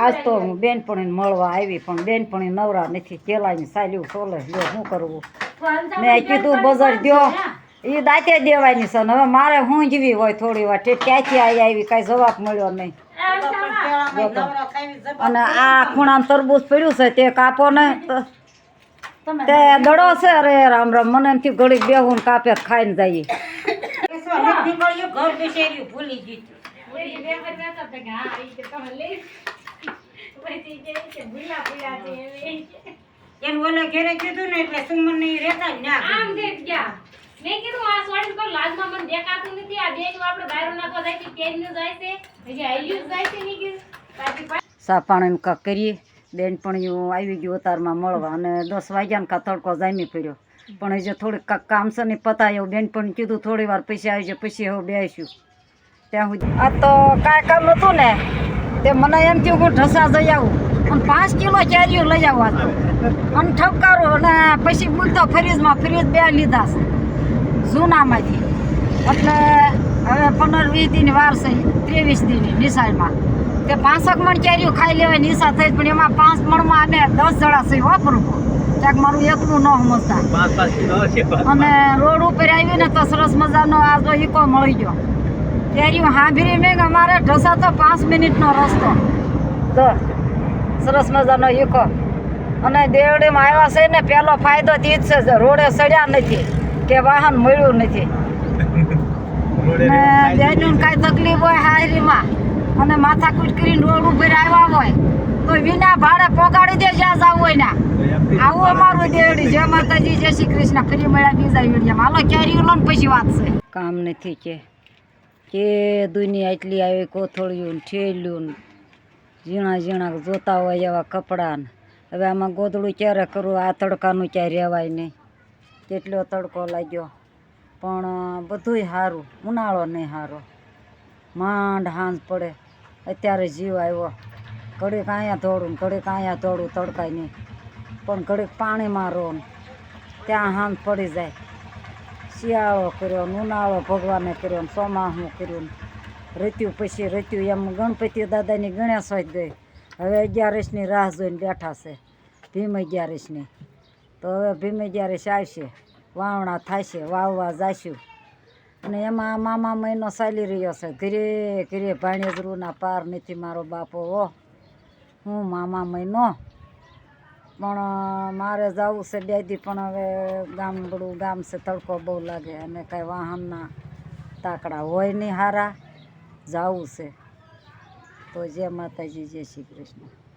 આજ તો હું બેનપણીને મળવા આવી પણ બેનપણી નવરા નથી કેલાની સાલ્યું ચોલે જો શું કરવું? મેં કીધું બજાર દ્યો. એ દાંતે દેવાની છે હવે મારે હુંજવી હોય થોડી વાર ક્યાંથી આવી આવી કાંઈ જવાબ મળ્યો નહીં. અને આ ખૂણામાં તરબૂચ પડ્યું છે તે કાપો ને તો તે દડો છે રે રામ રામ મને એમથી ઘડીક બેહું ને કાપે ખાઈને જઈએ. ઘર ભૂલી ગયું એને ઓલે ઘેરે કીધું ને એટલે સુમન ને રહેતા જ ના આમ દેખ ગયા. મેં કીધું આ સોડીને કહું લાજમાં મને દેખાતું નથી. આ બેન આપણે બાયરો નાખવા જાય છે કેરીનું જાય છે હજી આઈલ્યું જાય છે. ને કીધું પાછી પાછી સા પાણીનું કા કરીએ. બેનપણીઓ આવી ગયું ઉતારમાં મળવા અને દસ વાગ્યાને કાં તડકો જામી પડ્યો. પણ હજી થોડીક કાંક કામ છે ને પતાયો બેનપણી કીધું થોડી વાર પછી આવી છે પછી હવે બેસીશું. ત્યાં સુધી આ તો કાંઈ કામ હતું ને તે મને એમ થયું હું ઢસા જઈ આવું. અને પાંચ કિલો કેરીઓ લઈ આવવા અને ઠપકારો અને પછી મૂકતો ફ્રીજમાં ફ્રીજ બે લીધા છે જૂનામાંથી. એટલે હવે પંદર વીસ દિન વાર છે ત્રેવીસ દિન નિશાળમાં. તે પાંચક મણ કેરીઓ ખાઈ લેવાય નિશા થઈ પણ એમાં પાંચ મણમાં અમે દસ જણા છે વાપરું ક્યાંક મારું એકલું ન સમજતા. અને રોડ ઉપર આવીને તો સરસ મજાનો આ જો ઈકો મળી ગયો. કેરીઓ હાંભરી મેં અમારે ઢસા તો પાંચ મિનિટનો રસ્તો. તો સરસ મજાનો ઈકો અને દેવડીમાં આવ્યા છે ને પહેલો ફાયદો તે જ છે રોડે સડ્યા નથી કે વાહન મળ્યું નથી. ને બેનું કાંઈ તકલીફ હોય હાજરીમાં અને માથા માથાકૂટ કરીને રોડ ઉપર આવ્યા હોય તો વિના ભાડે પોગાડી દે જ્યાં જવું હોય ને આવું અમારું દેવડી. જય માતાજી જય શ્રી કૃષ્ણ. ફરી મળ્યા બીજા વિડીયોમાં. હાલો કેરી લો ને પછી વાત છે. કામ નથી કે કે દુનિયા એટલી આવી કોથળીયું ઠેલ્યું ઝીણા ઝીણા જોતા હોય એવા કપડાને. હવે આમાં ગોદડું ક્યારે કરવું? આ તડકાનું ક્યાંય રહેવાય નહીં. કેટલો તડકો લાગ્યો. પણ બધુંય સારું ઉનાળો નહીં સારો માંડ હાંજ પડે. અત્યારે જીવ આવ્યો. ઘડીક અહીંયા દોડું ઘડીક અહીંયા દોડું તડકાય નહીં. પણ ઘડીક પાણીમાં રહો ત્યાં હાંજ પડી જાય. શિયાળો કર્યો ને ઉનાળો ભગવાને કર્યો ને ચોમાસું કર્યું. રત્યું પછી રત્યું એમ ગણપતિ દાદાની ગણેશ હોય ગઈ હવે અગિયારસની રાહ જોઈને બેઠા છે, ભીમ અગિયારસની. તો હવે ભીમ અગિયારસ આવશે, વાવણા થશે વાવવા જાશું. અને એમાં મામા મહિનો ચાલી રહ્યો છે, ઘરે ઘરે ભાણેજરૂના પાર નથી મારો બાપો ઓ હું મામા મહિનો પણ મારે જવું છે બે દી, પણ હવે ગામડું ગામ છે તડકો બહુ લાગે અને કાંઈ વાહનના તાકડા હોય નહીં હારા. જવું છે. તો જય માતાજી, જય શ્રી કૃષ્ણ.